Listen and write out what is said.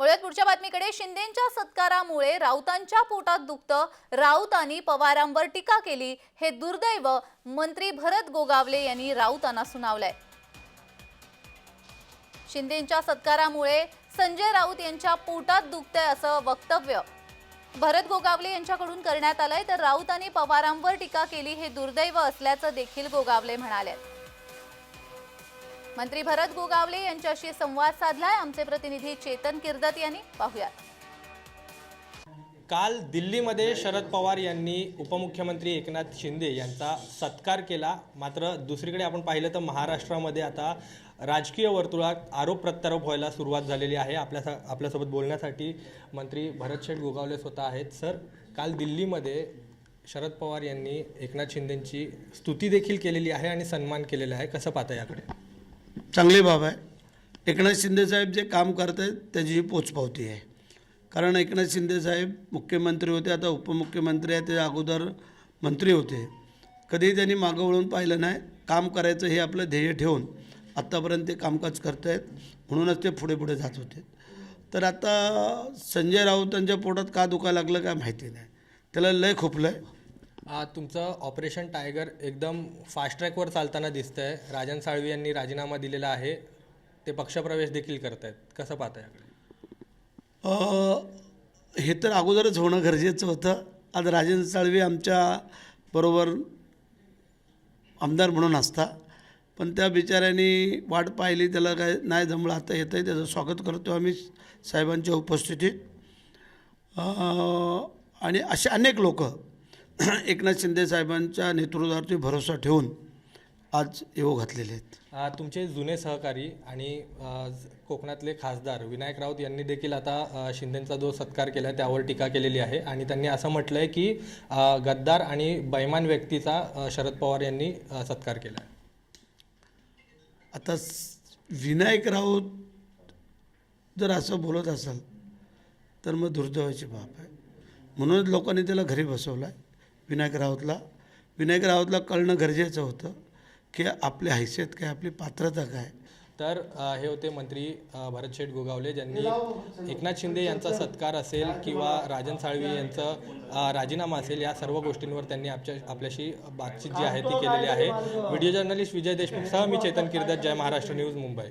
वळूयात पुढच्या बातमीकडे. शिंदेंच्या सत्कारामुळे राऊतांच्या पोटात दुखतं. राऊतांनी पवारांवर टीका केली. हे दुर्दैव मंत्री भरत गोगावले यांनी राऊतांना सुनावलंय. शिंदेंच्या सत्कारामुळे संजय राऊत यांच्या पोटात दुखतंय असं वक्तव्य भरत गोगावले यांच्याकडून करण्यात आलंय. तर राऊतांनी पवारांवर टीका केली हे दुर्दैव असल्याचं देखील गोगावले म्हणाले. मंत्री भरत गोगावले यांच्याशी संवाद साधलाय. आमचे प्रतिनिधी चेतन किर्दत यांनी. पाहुयात. काल दिल्लीमध्ये शरद पवार यांनी उपमुख्यमंत्री एकनाथ शिंदे यांचा सत्कार केला. मात्र दुसरीकडे आपण पाहिलं तर महाराष्ट्रामध्ये आता राजकीय वर्तुळात आरोप प्रत्यारोप व्हायला सुरुवात झालेली आहे. आपल्या आपल्यासोबत बोलण्यासाठी मंत्री भरत शेठ गोगावले स्वतः आहेत. सर काल दिल्लीमध्ये शरद पवार यांनी एकनाथ शिंदेंची स्तुती देखील केलेली आहे आणि सन्मान केलेला आहे. कसं पाहता याकडे? चांगली बाब आहे. एकनाथ शिंदेसाहेब जे काम करत आहेत त्याची ही पोचपावती आहे. कारण एकनाथ शिंदेसाहेब मुख्यमंत्री होते आता उपमुख्यमंत्री आहे ते अगोदर मंत्री होते. कधीही त्यांनी मागं वळून पाहिलं नाही काम करायचं हे आपलं ध्येय ठेवून आत्तापर्यंत ते कामकाज करत आहेत म्हणूनच ते पुढे पुढे जात होते. तर आता संजय राऊतांच्या पोटात का दुखायला लागलं काय माहिती नाही. त्याला लय खोपलं आहे तुमचं ऑपरेशन टायगर एकदम फास्ट ट्रॅकवर चालताना दिसतं आहे राजन साळवी यांनी राजीनामा दिलेला आहे. ते पक्षप्रवेश देखील करत आहेत कसं पाहत आहे हे तर अगोदरच होणं गरजेचं होतं. आज राजन साळवी आमच्या बरोबर आमदार म्हणून असता. पण त्या बिचाऱ्यांनी वाट पाहिली त्याला काय नाही जमलं आता येतं आहे त्याचं स्वागत करतो आम्ही साहेबांच्या उपस्थितीत. आणि असे अनेक लोक एकनाथ शिंदे साहेबांच्या नेतृत्वावरती भरोसा ठेवून आज येऊ घातलेले आहेत. तुमचे जुने सहकारी आणि कोकणातले खासदार विनायक राऊत यांनी देखील आता शिंदेंचा जो सत्कार केला त्यावर टीका केलेली आहे. आणि त्यांनी असं म्हटलं आहे की गद्दार आणि बैमान व्यक्तीचा शरद पवार यांनी सत्कार केला आहे. आता विनायक राऊत जर असं बोलत असाल तर मग दुर्दैवाची बाब आहे. म्हणूनच लोकांनी त्याला घरी बसवलं आहे विनायक राऊतला. विनायक राऊतला कळणं गरजेचं होतं की आपली हैसियत काय आपली पात्रता काय? तर आ, हे होते मंत्री भरत शेठ गोगावले ज्यांनी एकनाथ शिंदे यांचा सत्कार असेल किंवा राजन साळवी यांचं राजीनामा असेल या सर्व गोष्टींवर त्यांनी आपल्या आपल्याशी बातचीत जी आहे ती केलेली आहे. व्हिडिओ जर्नलिस्ट विजय देशमुख सह मी चेतन किर्दत जय महाराष्ट्र न्यूज मुंबई.